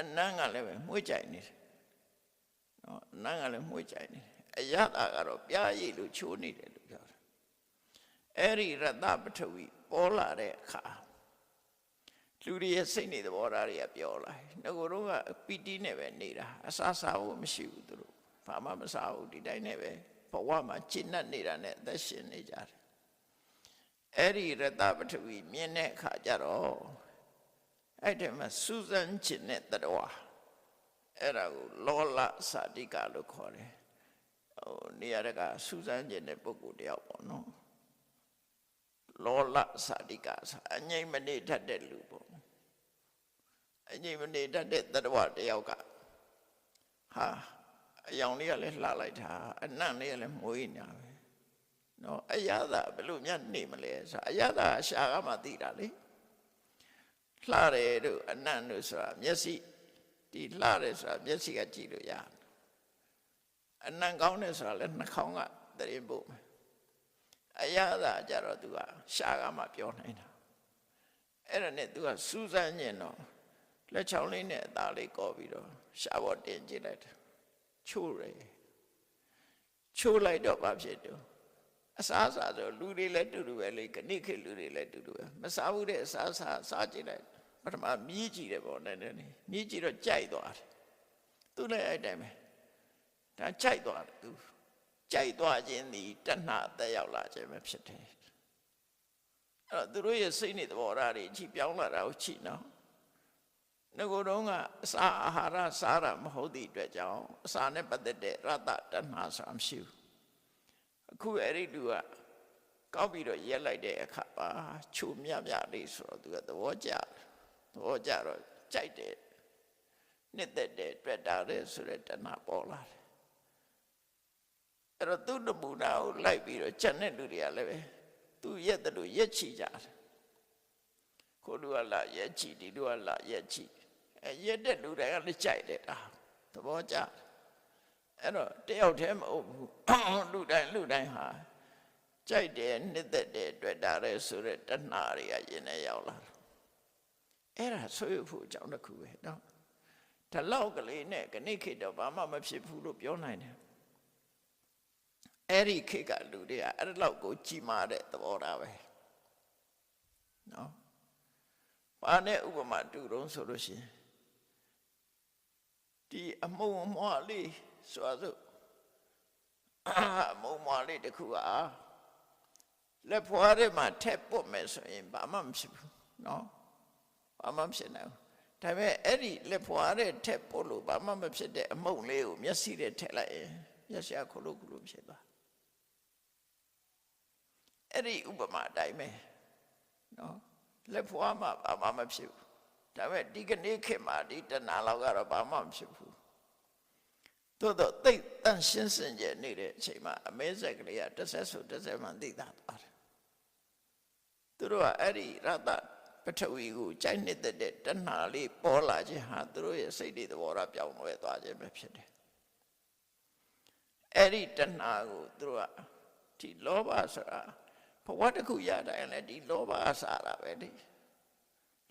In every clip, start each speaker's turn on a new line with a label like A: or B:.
A: အနန်းကလည်းပဲမှုကြိုက်နေတယ်နော်အနန်းကလည်းမှုကြိုက်နေတယ်အရသာကတော့ပြားရည်လို့ချိုးနေတယ်လို့ပြောတယ်အဲ့ဒီရတပထဝီပေါ်လာတဲ့အခါလူတွေရဲ့စိတ်နေသဘောထားတွေကပြောလာတယ်ငကိုတော့ကပီတိနဲ့ပဲနေတာအစားစားဖို့မရှိဘူးသူတို့ဘာမှမစားဘူးဒီတိုင်းနဲ့ပဲဘဝမှာကျင့်တတ်နေတာနဲ့အသက်ရှင်နေကြတယ်အဲ့ဒီရတပထဝီမြင်တဲ့အခါကျတော့ အဲ့ဒီမှာစူးစမ်းခြင်းနဲ့တတော်အဲ့ဒါကိုလောလစာတိကလို့ခေါ်တယ်ဟိုနေရာကစူးစမ်းခြင်းတဲ့ပုဂ္ဂိုလ်တယောက်ပေါ့နော်လောလစာတိကဆိုအငြိမ့်မနေတတ်တဲ့လူပေါ့အငြိမ့်မနေတတ်တဲ့တတော်တယောက်ကဟာအယောင်လေးကလည်းလှလိုက်တာအနံ့လေးကလည်းမွေးနေတာပဲနော်အရသာဘယ်လိုများနေမလဲဆိုအရသာရှာကမှသိတာလေ လှတယ်တို့အနံ့တို့ဆိုတာမျက်စိဒီလှတယ်ဆိုတာမျက်စိကကြည့်လို့ရတယ်အနံ့ကောင်းတယ်ဆိုတာလည်းနှာခေါင်းကတရင်ပို့မယ်အရသာကြတော့သူကရှာကမှပြောနိုင်တာအဲ့ဒါနဲ့ तू ကစူးစမ်းညင်တော့လက်ချောင်းလေးနဲ့အသားလေးကော်ပြီးတော့ရှာပေါ်တင်ကြည့်လိုက်တယ်ချိုးတယ်ချိုးလိုက်တော့ဘာဖြစ်တော့ အစားအစာဆိုလူတွေလည်းတူတူပဲလေခဏခေတ်လူတွေလည်းတူတူပဲမစားဘူးတဲ့အစားအစာစားကြည့်လိုက်ပထမမြည်ကြည့်တယ်ပေါ့နည်းနည်းလေးမြည်ကြည့်တော့ကြိုက်သွားတယ်သူလည်းအဲ့တိုင်းပဲဒါကြိုက်သွားတယ်သူကြိုက်သွားခြင်းဒီတဏှာတက်ရောက်လာခြင်းပဲဖြစ်တယ်အဲ့တော့သူတို့ရဲ့စိတ်နဲ့သဘောထားတွေကြည့်ပြောင်းလာတာကိုကြည့်နော်ငကိုယ်တော့ကအစာအာဟာရစားတာမဟုတ်သည့်အတွက်ကြောင့်အစာနဲ့ပတ်သက်တဲ့ရတ္တတဏှာဆိုတာမရှိဘူး အခုအဲ့ဒီလူကကောက်ပြီးတော့ရက်လိုက်တဲ့အခါပါချိုမြမြလေးဆိုတော့သူကသဘောကျတယ်သဘောကျတော့ကြိုက်တယ်နှစ်သက်တယ်တွေ့တာတယ်ဆိုတဲ့တဏှာပေါ်လာတယ်အဲ့တော့သူ့နမူနာကိုလိုက်ပြီးတော့ချက်တဲ့လူတွေကလည်းပဲသူရက်တယ်လို့ရက်ချီကြတယ်ကိုလူကလာရက်ချီဒီလူကလာရက်ချီအဲရက်တဲ့လူတွေကလည်းကြိုက်တယ်ဒါသဘောကျတယ် အဲ့တော့တယောက်တည်းမဟုတ်ဘူးလူတိုင်းလူတိုင်းဟာကြိုက်တယ်နှစ်သက်တယ်တွေ့တာတယ်ဆိုတဲ့တဏှာတွေကရင်ထဲရောက်လာတယ်အဲ့ဒါဆွေးဖို့အကြောင်းတစ်ခုပဲနော်ဒီလောက်ကလေးနဲ့ခဏခေတ်တော့ဘာမှမဖြစ်ဘူးလို့ပြောနိုင်တယ်အဲ့ဒီခေတ်ကလူတွေကအဲ့ဒီလောက်ကိုကြီးမားတဲ့သဘောထားပဲနော်ဘာနဲ့ဥပမာတူတုံးဆိုလို့ရှိရင်ဒီအမုံအမွားလေး ဆိုဆိုမုံမွားလေးတစ်ခုဟာလက်ဖွားထဲမှာထက်ပုတ်မယ်ဆိုရင်ဘာမှမဖြစ်ဘူးနော်ဘာမှမဖြစ်နိုင်ဘူးဒါပေမဲ့အဲ့ဒီလက်ဖွာတဲ့ထက်ပို့လို့ဘာမှမဖြစ်တဲ့အမုံလေးကိုမျက်စိနဲ့ထက်လိုက်ရင်မျက်စိကခလုတ်ခလုတ်ဖြစ်သွားအဲ့ဒီဥပမာအတိုင်းပဲနော်လက်ဖွာမှာဘာမှမဖြစ်ဘူးဒါပေမဲ့ဒီကနေ့ခေတ်မှာဒီတဏှာလောက်ကတော့ဘာမှမဖြစ်ဘူး သို့တော့တိတ်တန့်ရှင်းစင်ကြနေတဲ့အချိန်မှာအမဲဆက်ကလေးကတစ်ဆက်ဆိုတစ်ဆက်မှသိတာသွားတယ်သူတို့ကအဲ့ဒီရတပထဝီကိုကြိုက်နေတဲ့တဏှာလေးပေါ်လာခြင်းဟာသူတို့ရဲ့စိတ်တွေသဘောထားပြောင်းလဲသွားခြင်းပဲဖြစ်တယ်အဲ့ဒီတဏှာကိုသူတို့ကဒီလောဘဆိုတာဘဝတစ်ခုရတိုင်းလည်းဒီလောဘစားတာပဲဒီ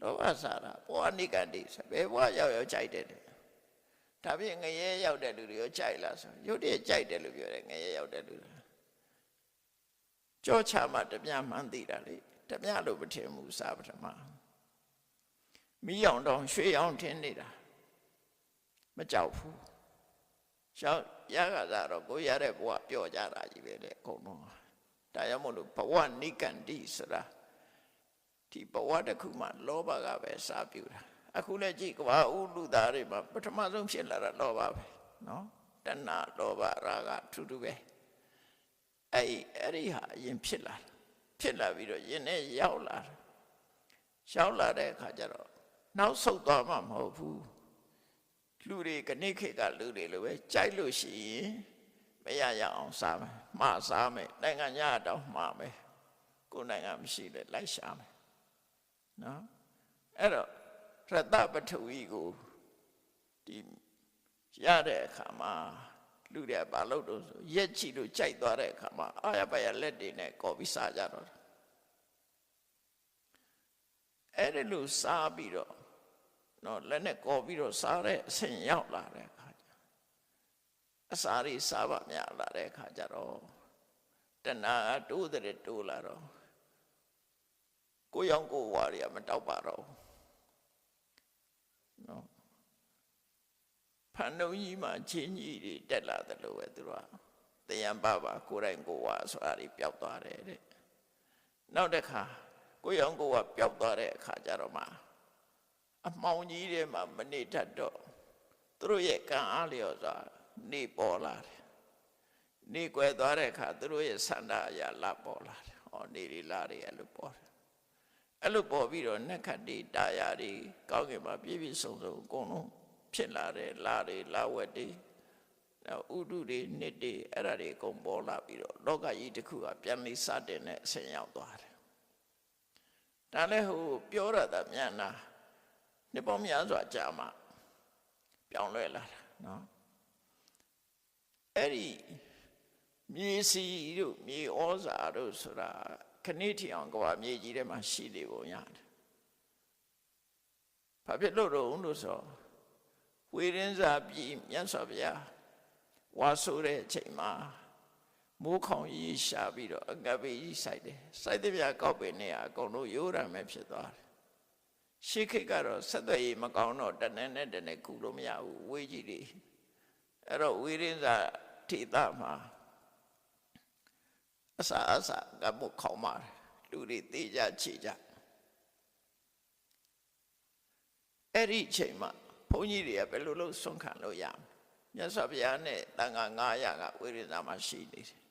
A: လောဘစားတာဘဝနိကတိဘယ်ဘဝရောက်ရောက်ကြိုက်တယ် ဒါဖြင့်ငရဲရောက်တဲ့လူတွေရောကြိုက်လားဆိုရုပ်တည်းကြိုက်တယ်လို့ပြောတယ်ငရဲရောက်တဲ့လူတွေကြောချမှတပြမှန်းသိတာလေတပြလို့မထင်ဘူးစာပထမမီးအောင်တောင်ရွှေအောင်ထင်းနေတာမကြောက်ဘူးရှောင်းရကစားတော့ကိုရတဲ့ဘဝပျော့ကြတာကြီးပဲလေအကုန်လုံးဒါကြောင့်မို့လို့ဘဝနိကန္တိဆိုတာဒီဘဝတစ်ခုမှလောဘကပဲစားပြူတာ အခုလည်းကြည့်ကဘာဥလူသားတွေမှာပထမဆုံးဖြစ်လာတာလောဘပဲနော်တဏှာလောဘရာဂထူးထူးပဲအဲ့အဲ့ဒီဟာအရင်ဖြစ်လာဖြစ်လာပြီးတော့ယင်နဲ့ရောက်လာတာရောက်လာတဲ့အခါကျတော့နောက်ဆုတ်သွားမှမဟုတ်ဘူးလူတွေကနေခေတ်ကလူတွေလိုပဲကြိုက်လို့ရှိရင်မရရအောင်စားမယ်မှားစားမယ်နိုင်ငံညာတော့မှားမယ်ကိုယ်နိုင်ငံမရှိလေလိုက်ရှာမယ်နော်အဲ့တော့ ရတပထဝီကိုဒီရတဲ့အခါမှာလူတွေဘာလို့တော့ဆိုရက်ချီလို့ကြိုက်သွားတဲ့အခါမှာအာရပါရလက်တွေနဲ့ကော်ပြီးစားကြတော့အဲ့ဒီလိုစားပြီးတော့နော်လက်နဲ့ကော်ပြီးတော့စားတဲ့အဆင့်ရောက်လာတဲ့အခါကျအစာတွေစားပါများလာတဲ့အခါကျတော့တဏှာတိုးတဲ့တိုးလာတော့ကိုယ်ရောက်ကိုယ်ဝါတွေကမတောက်ပါတော့ဘူး နော်ဖန်တုံးကြီးမှာချင်းကြီးတွေတက်လာတယ်လို့ပဲသူတို့ကတယံပါပါကိုယ်တိုင်ကိုယ်ဝါဆိုတာတွေပျောက်သွားတယ်တဲ့နောက်တစ်ခါကိုယ်ရောက်ကိုယ်ဝါပျောက်သွားတဲ့အခါကျတော့မှအမှောင်ကြီးတွေမှာမနေတတ်တော့သူတို့ရဲ့ကံအားလျော်စွာနေပေါ်လာတယ်နေကွယ်သွားတဲ့အခါသူတို့ရဲ့ဆန္ဒအရာလာပေါ်လာတယ်ဟောနေရီလာတွေအဲ့လိုပေါ်တယ် အဲ့လိုပေါ်ပြီးတော့နက်ခတ်တွေတာယာတွေကောင်းကင်မှာပြည့်ပြည့်စုံစုံအကုန်လုံးဖြစ်လာတယ်လာတွေလာဝက်တွေနောက်ဥဒုတွေနှစ်တွေအဲ့ဒါတွေအကုန်ပေါ်လာပြီးတော့လောကကြီးတစ်ခုကပြန်လေးစတင်တဲ့အဆင့်ရောက်သွားတယ်ဒါလည်းဟိုပြောရတာမြန်နာနှစ်ပေါင်းများစွာကြာမှပြောင်းလဲလာတာနော်အဲ့ဒီမြေစီတို့မြေဩဇာတို့ဆိုတာ ခဏထီအောင်ကဘာမြေကြီးထဲမှာရှိနေပုံရတယ်ဘာဖြစ်လို့တော့လို့ဆိုဝေရင်စာပြည်မြတ်စွာဘုရားဝါဆိုတဲ့အချိန်မှာမိုးခေါင်ကြီးရှာပြီးတော့အငတ်ပေးကြီးစိုက်တယ်စိုက်တဲ့ပြကောက်ပင်နေရအကုန်လုံးရိုးရမယ်ဖြစ်သွားတယ်ရှေးခေတ်ကတော့ဆက်သွယ်ရေးမကောင်းတော့တနေ့နဲ့တနေ့ကူလို့မရဘူးဝေးကြီးတွေအဲ့တော့ဝေရင်စာထိတာမှာ အစာအစာကမှုခေါင်းမာလူတွေတေးကြချေကြအဲ့ဒီအချိန်မှာဘုန်းကြီးတွေကဘယ်လိုလုပ်ဆွန့်ခံလို့ရမလဲမြတ်စွာဘုရားနဲ့တန်ခါ900ကဝိရိယမှာရှိနေတယ်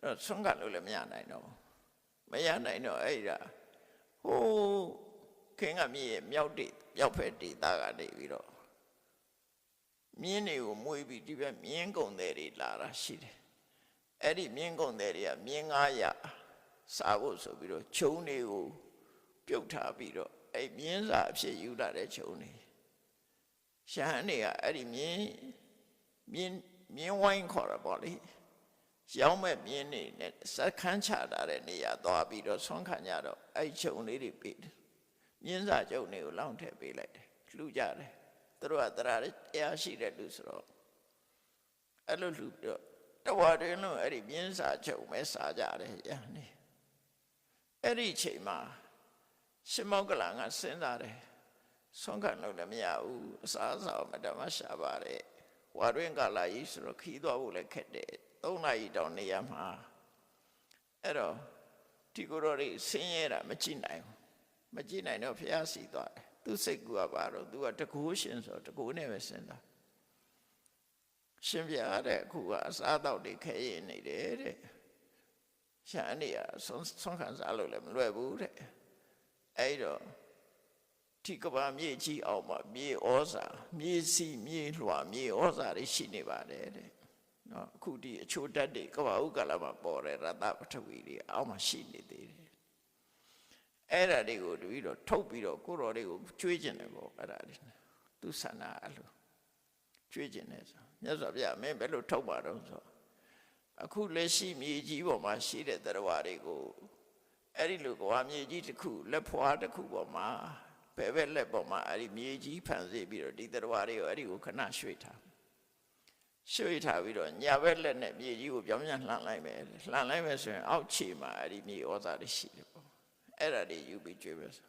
A: အဲ့တော့ဆွန့်ခံလို့လည်းမရနိုင်တော့မရနိုင်တော့အဲ့ဒါဟိုးခင်ကမြေမြောက်တိမြောက်ဖက်ဒေသကနေပြီးတော့မြင်းတွေကိုမွေးပြီးဒီဘက်မြင်းကုံတွေတွေလာတာရှိတယ် အဲ့ဒီမြင်းကုံတွေတွေကမြင်း900စားဖို့ဆိုပြီးတော့ခြုံတွေကိုပြုတ်ထားပြီးတော့အဲ့မြင်းစာအဖြစ်ယူလာတဲ့ခြုံတွေရှဟန်တွေကအဲ့ဒီမြင်းမြင်းမြင်းဝိုင်းခေါ်တာပေါ့လေရောင်းမဲ့မြင်းနေနဲ့စခန်းချတာတဲ့နေရာသွားပြီးတော့ဆွမ်းခံကြတော့အဲ့ခြုံလေးတွေပေးတယ်မြင်းစာကျုံတွေကိုလောင်းထည့်ပေးလိုက်တယ်လှူကြတယ်သူတို့ကတရားတရားရှိတဲ့လူဆိုတော့အဲ့လိုလှူပြီးတော့တ ဝါတွင်လုံးအဲ့ဒီမြင်းစာကျုံပဲစားကြတယ်ရနေအဲ့ဒီချိန်မှာရှင်မောကလန်ကစဉ်းစားတယ်ဆုံးခံလို့လည်းမရဘူးအစားအစာမတမရှာပါတယ်ဝါတွင်ကလာကြီးဆိုတော့ခီးသွားဖို့လည်းခက်တယ်၃နာရီတောင်နေရမှာအဲ့တော့ဒီကိုယ်တော်တွေဆင်းရဲတာမကြည့်နိုင်ဘူးမကြည့်နိုင်တော့ဖះစီသွားတယ်သူစိတ်ကူကပါတော့သူကတကူရှင်ဆိုတကူနဲ့ပဲစဉ်းစား ရှင်ပြတဲ့အခုကအစားအသောက်တွေခဲရင်နေတယ်တဲ့ရှာနေရဆုံးဆုံးခံစားလို့လည်းမလွယ်ဘူးတဲ့အဲ့တော့ဒီကဘာမြေကြီးအောင်မှာမြေဩဇာမြေစီမြေလွှာမြေဩဇာတွေရှိနေပါတယ်တဲ့နော်အခုဒီအချိုးတက်တွေကဘာဥကလာမှာပေါ်တယ်ရတပထဝီတွေအောက်မှာရှိနေသေးတယ်အဲ့ဒါတွေကိုတပြီးတော့ထုတ်ပြီးတော့ကိုတော်တွေကိုကျွေးကျင်တယ်ပေါ့အဲ့ဒါတွေသူဆန္ဒအဲ့လိုကျွေးကျင်တယ်ဆို မြတ်စွာဘုရားမင်းဘယ်လိုထုတ်ပါတော့ဆိုအခုလက်ရှိမြေကြီးပေါ်မှာရှိတဲ့တရားတွေကိုအဲ့ဒီလိုကဘာမြေကြီးတစ်ခုလက်ဖွာတစ်ခုပေါ်မှာဘယ်ဘက်လက်ပေါ်မှာအဲ့ဒီမြေကြီးဖန်ဆင်းပြီးတော့ဒီတရားတွေကိုအဲ့ဒီကိုခဏရွှေ့ထားရွှေ့ထားပြီးတော့ညာဘက်လက်နဲ့မြေကြီးကိုပြောင်းပြန်လှန်လိုက်မယ်လှန်လိုက်မယ်ဆိုရင်အောက်ခြေမှာအဲ့ဒီမြေဩဇာတွေရှိတယ်ပေါ့အဲ့ဒါတွေယူပြီးကျွေးမယ်ဆို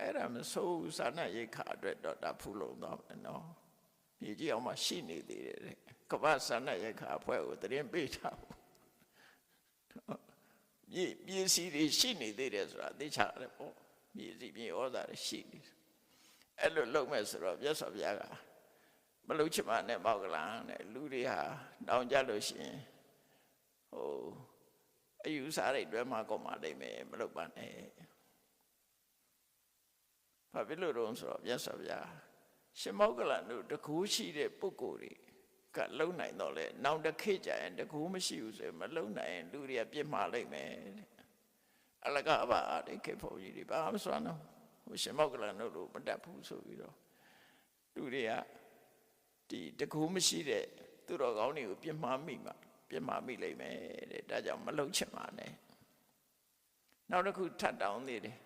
A: အဲ့ဒါမဆိုးစာနဲ့ရိတ်ခါအတွက်တော့ဒါဖူးလုံတော့မယ်နော် မြေကြီးအောင်မှရှိနေသေးတယ်ကမ္ဘာစာနဲ့ရိတ်ခါအဖွဲ့ကိုတရင်ပေးထားဘူးမြေမြေစီတွေရှိနေသေးတယ်ဆိုတာသိချရတယ်ပေါ့မြေစီမြေဩဇာတွေရှိနေတယ်အဲ့လိုလုပ်မဲ့ဆိုတော့မြတ်စွာဘုရားကမလုပ်ချင်ပါနဲ့ပေါက်ကလာတဲ့လူတွေဟာတောင်းကြလို့ရှိရင်ဟိုအယူစားတွေတွဲမှာကုန်ပါလိမ့်မယ်မလုပ်ပါနဲ့ဘာဖြစ်လို့တော့ဆိုတော့မြတ်စွာဘုရား ရှင်မောကလန်တို့တကူရှိတဲ့ပုဂ္ဂိုလ်တွေကလုံနိုင်တော့လေနောက်တစ်ခေတ်ကျရင်တကူမရှိဘူးဆိုရင်မလုံနိုင်ရင်လူတွေကပြစ်မှားလိမ့်မယ်တဲ့အလကဘာတဲ့ခေဖို့ကြီးတွေဘာမှစွမ်းတော့ဟိုရှင်မောကလန်တို့လိုမတတ်ဘူးဆိုပြီးတော့လူတွေကဒီတကူမရှိတဲ့သူတော်ကောင်းတွေကိုပြစ်မှားမိမှာပြစ်မှားမိလိမ့်မယ်တဲ့ဒါကြောင့်မလုံချင်ပါနဲ့နောက်တစ်ခုထပ်တောင်းသေးတယ်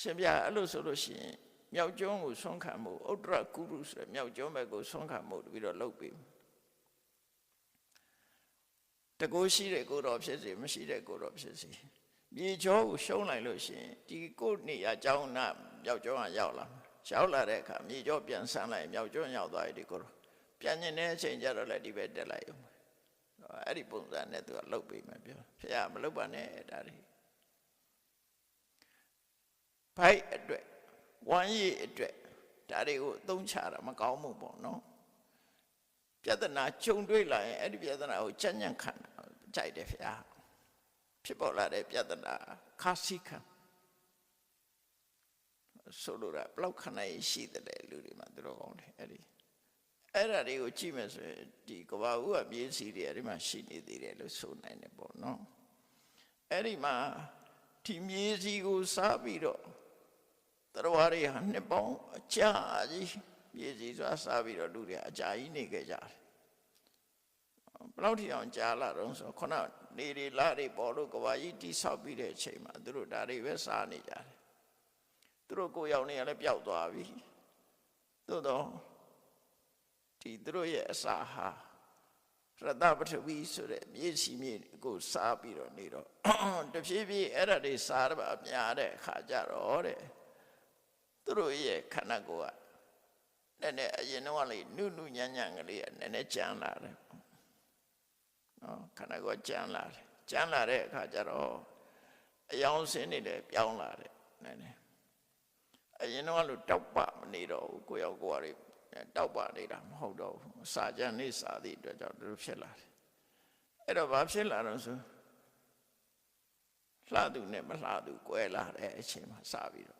A: ရှင်ပြအဲ့လိုဆိုလို့ရှိရင် မြောက်ကျွန်းကိုဆွမ်းခံမှုဥဒ္ဒရကုရုဆိုတဲ့မြောက်ကျွန်းဘက်ကိုဆွမ်းခံမှုတပြီးတော့လှုပ်ပြီးတကိုးရှိတဲ့ကိုယ်တော်ဖြစ်စေမရှိတဲ့ကိုယ်တော်ဖြစ်စေမြေကျောကိုရှုံးလိုက်လို့ရှိရင်ဒီကိုယ်နေရာကျောင်းနာမြောက်ကျွန်းကရောက်လာရောက်လာတဲ့အခါမြေကျောပြန်ဆန်းလိုက်မြောက်ကျွန်းရောက်သွားပြီဒီကိုယ်တော်ပြန်ကျင်တဲ့အချိန်ကျတော့လည်းဒီဘက်တက်လိုက်အောင်အဲ့ဒီပုံစံနဲ့သူကလှုပ်ပြီးမှပြောဖះမလှုပ်ပါနဲ့ဒါတွေဘိုက်အတွက် ဝမ်းရည်အတွက်ဒါတွေကိုအသုံးချတာမကောင်းဘူးပေါ့နော်ပြဿနာကြုံတွေ့လာရင်အဲ့ဒီပြဿနာကိုကြံ့ကြံ့ခံကြိုက်တယ်ဖះဖြစ်ပေါ်လာတဲ့ပြဿနာခါစီခံဆိုလိုတာဘလောက်ခဏရှိတဲ့လူတွေမှာသူတို့ကောင်းတယ်အဲ့ဒီအဲ့ဒါတွေကိုကြည့်မယ်ဆိုရင်ဒီကဘာဦးကမြေးစီတွေအဲ့ဒီမှာရှိနေသေးတယ်လို့ဆိုနိုင်တယ်ပေါ့နော်အဲ့ဒီမှာဒီမြေးစီကိုစားပြီးတော့ တရားတွေဟာနှစ်ပေါင်းအကြာကြီးမြေးစီဆိုတာစားပြီးတော့လူတွေအကြာကြီးနေခဲ့ကြတယ်ဘယ်လောက်ထိအောင်ကြာလာတော့ဆိုခုနနေတွေလာတွေပေါ်လို့ကဘာကြီးတိဆောက်ပြီးတဲ့အချိန်မှာသူတို့ဒါတွေပဲစားနေကြတယ်သူတို့ကိုယ်ရောက်နေရလဲပျောက်သွားပြီသို့တော့ဒီသူတို့ရဲ့အစာဟာရတပထဝီဆိုတဲ့မြေစီမြေကိုစားပြီးတော့နေတော့တဖြည်းဖြည်းအဲ့ဒါတွေစားရပါများတဲ့အခါကျတော့တဲ့ သူတို့ရဲ့ခန္ဓာကိုယ်ကနည်းနည်းအရင်တော့လေနုနုညံ့ညံ့ကလေးကနည်းနည်းကြမ်းလာတယ်နော်ခန္ဓာကိုယ်ကြမ်းလာတယ်ကြမ်းလာတဲ့အခါကျတော့အယောင်စင်းနေတယ်ပြောင်းလာတယ်နည်းနည်းအရင်တော့လို့တောက်ပမနေတော့ဘူးကိုရောက်ကိုယ်ရီတောက်ပနေတာမဟုတ်တော့ဘူးစာကြံနေစာသည့်အတွက်ကြောင့်တို့ဖြစ်လာတယ်အဲ့တော့ဘာဖြစ်လာတော့ဆိုလှသူနဲ့မလှသူကွဲလာတဲ့အချိန်မှာစပြီးတော့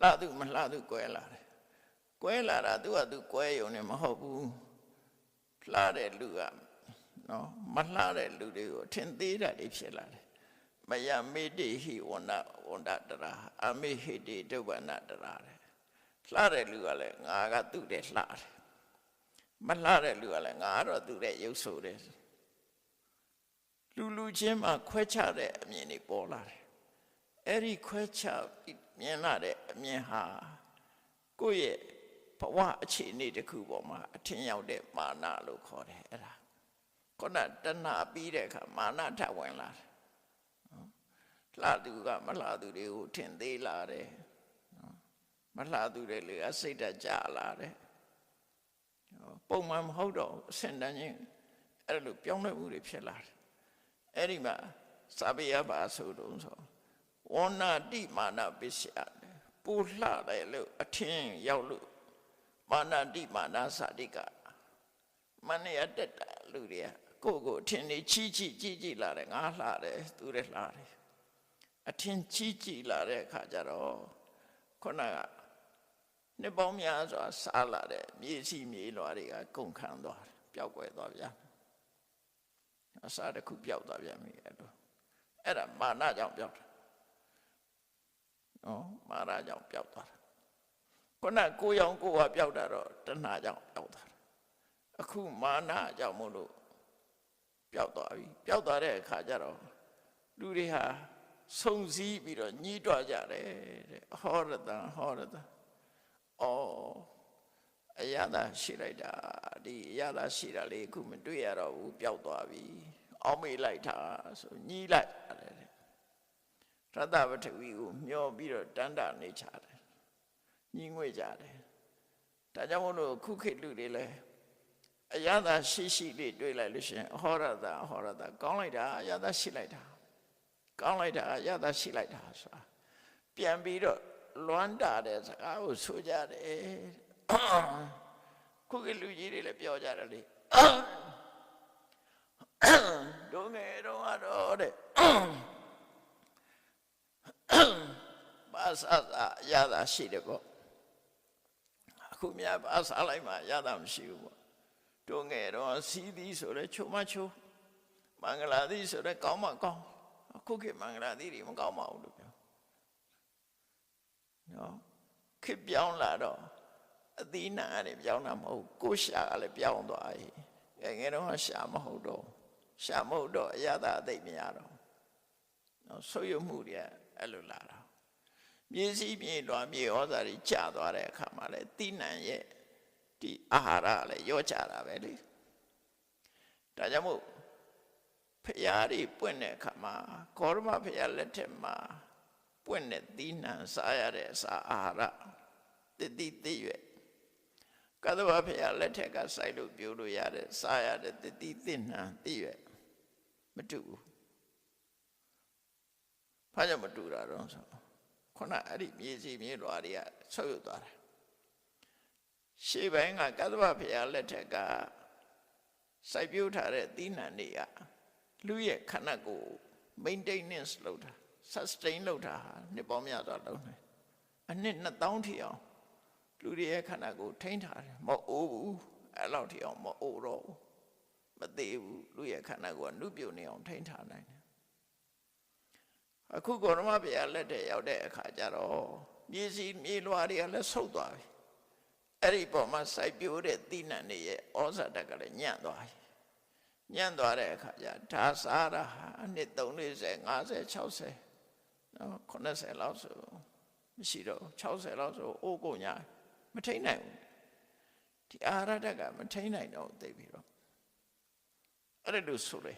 A: လှသူမလှသူကွဲလာတယ်ကွဲလာတာသူကသူကွဲယုံနေမဟုတ်ဘူးလှတဲ့လူကနော်မလှတဲ့လူတွေကိုအထင်သေးတာတွေဖြစ်လာတယ်မယမေတိဟိဝန္ဒဝန္ဒတရာအမေဟိတိဒုဗ္ဗနာတရာတဲ့လှတဲ့လူကလည်းငါကသူ့တဲ့လှတယ်မလှတဲ့လူကလည်းငါကတော့သူ့တဲ့ရုပ်ဆိုတယ်လူလူချင်းမှာခွဲခြားတဲ့အမြင်တွေပေါ်လာတယ်အဲ့ဒီခွဲခြား မြင်လာတဲ့အမြင်ဟာကိုယ့်ရဲ့ဘဝအခြေအနေတစ်ခုပေါ်မှာအထင်ရောက်တဲ့မာနလို့ခေါ်တယ်အဲ့ဒါခုနတဏှာပြီးတဲ့အခါမာနထဝင်လာတယ်လှသူကမလှသူတွေကိုထင်သေးလာတယ်မလှသူတွေလေအစိတ်တကြလာတယ်ပုံမှန်မဟုတ်တော့အစင်တန်းချင်းအဲ့လိုပြောင်းလဲမှုတွေဖြစ်လာတယ်အဲ့ဒီမှာစာပေရပါဆိုတော့ဆို ဝဏတိမာနပစ္စယပူလှတယ်လို့အထင်ရောက်လို့မာနတိမာနစာတိကမနရတက်တာလူတွေကကိုယ့်ကိုအထင်နေချီးချီးကြည့်ကြည့်လာတယ်ငါလှတယ်သူတွေလှတယ်အထင်ကြီးကြည်လာတဲ့အခါကျတော့ခုနကနှစ်ပေါင်းများစွာစားလာတဲ့မြေစီမြေလွာတွေကကုန်ခန်းသွားတယ်ပျောက်ကွယ်သွားဗျာအစားတစ်ခုပျောက်သွားပြန်ပြီအဲ့လိုအဲ့ဒါမာနကြောင့်ပျောက်တာ နော်မာနကြောင့်ပျောက်သွားတာခုနကိုရောင်ကိုဟာပျောက်တာတော့တဏှာကြောင့်ပျောက်သွားတာအခုမာနကြောင့်မို့လို့ပျောက်သွားပြီပျောက်သွားတဲ့အခါကျတော့လူတွေဟာစုံစည်းပြီးတော့ညှိတွားကြတယ်တဲ့ဟောရတံဟောရတံအော်အရသာရှိလိုက်တာဒီအရသာရှိတာလေးအခုမတွေ့ရတော့ဘူးပျောက်သွားပြီအောက်မေ့လိုက်တာဆိုညှိလိုက်တယ်တဲ့ ရတ္တပထဝီကိုမျောပြီးတော့တန်တာနေချတယ်ညှိငွေ့ကြတယ်ဒါကြောင့်မို့လို့ခုခေတ်လူတွေလည်းအရသာရှိရှိလေးတွေ့လိုက်လို့ရှင်ဟောရတာဟောရတာကောင်းလိုက်တာအရသာရှိလိုက်တာကောင်းလိုက်တာရတာရှိလိုက်တာဆိုတာပြန်ပြီးတော့လွမ်းတာတဲ့စကားကိုဆိုကြတယ်ခုကလူကြီးတွေလည်းပြောကြတယ်လေဒုငယ်တော့တော့တဲ့ ဘာသာရတာရှိတယ်ပေါ့အခုမြတ်ဘာသာလိုက်မှရတာမရှိဘူးပေါ့ဒုငယ်တော့စီးသည်ဆိုတဲ့ချုံမချုံမင်္ဂလာသည်ဆိုတဲ့ကောင်းမကောင်းအခုခေတ်မင်္ဂလာသီးတွေမကောင်းပါဘူးလို့ပြောနော်ခေတ်ပြောင်းလာတော့အသီးနာရတယ်ပြောင်းတာမဟုတ်ကိုရှာကလည်းပြောင်းသွားပြီငယ်ငယ်တော့ရှာမဟုတ်တော့ရှာမဟုတ်တော့အရသာအသိမရတော့နော်ဆုပ်ယုပ်မှုတွေ အဲ့လိုလာတာမြေစီးမြေလွာမြေဩဇာတွေကျသွားတဲ့အခါမှာလေတိနံရဲ့ဒီအာဟာရလည်းရော့ကြတာပဲလေဒါကြောင့်မို့ဖျားတွေပွင့်တဲ့အခါမှာကောရမဖျားလက်ထက်မှာပွင့်တဲ့တိနံစားရတဲ့အစာအာဟာရတတိတိရွယ်ကသဝဖျားလက်ထက်ကစိုက်လို့ပြိုးလို့ရတဲ့စားရတဲ့တတိတိနံတိရွယ်မတူဘူး ဘာကြောင့်မတူတာတော့ဆိုခုနအဲ့ဒီမြေစီမြေလွာတွေကဆုပ်ယုတ်သွားတာရှေ့ပိုင်းကကသဗ္ဗဖရာလက်ထက်ကစိုက်ပျိုးထားတဲ့သီးနှံတွေကလူရဲ့ခန္ဓာကိုယ် maintenance လုပ်တာ sustain လုပ်တာဟာနှစ်ပေါင်းများစွာလုပ်နေအနှစ်2000ထီအောင်လူတွေရဲ့ခန္ဓာကိုယ်ထိန်းထားတယ်မအိုးဘူးအဲ့လောက်ထီအောင်မအိုးတော့ဘူးမသေးဘူးလူရဲ့ခန္ဓာကိုယ်ကနုပြုတ်နေအောင်ထိန်းထားနိုင်တယ် အခုကောရမဘုရားလက်ထက်ရောက်တဲ့အခါကျတော့မြေစီမြေလွာတွေကလည်းဆုတ်သွားပြီအဲ့ဒီပေါ်မှာစိုက်ပျိုးတဲ့တိနံတွေရဲ့ဩဇာတက်ကလည်းညံ့သွားပြီညံ့သွားတဲ့အခါကျဒါစားတာဟာအနှစ်3 40 50 60နော်80လောက်ဆိုမရှိတော့60လောက်ဆိုအိုးကုန်ညာမထိန်နိုင်ဘူးဒီအာရတက်ကမထိန်နိုင်တော့သိပြီတော့အဲ့ဒါလို့ဆိုလေ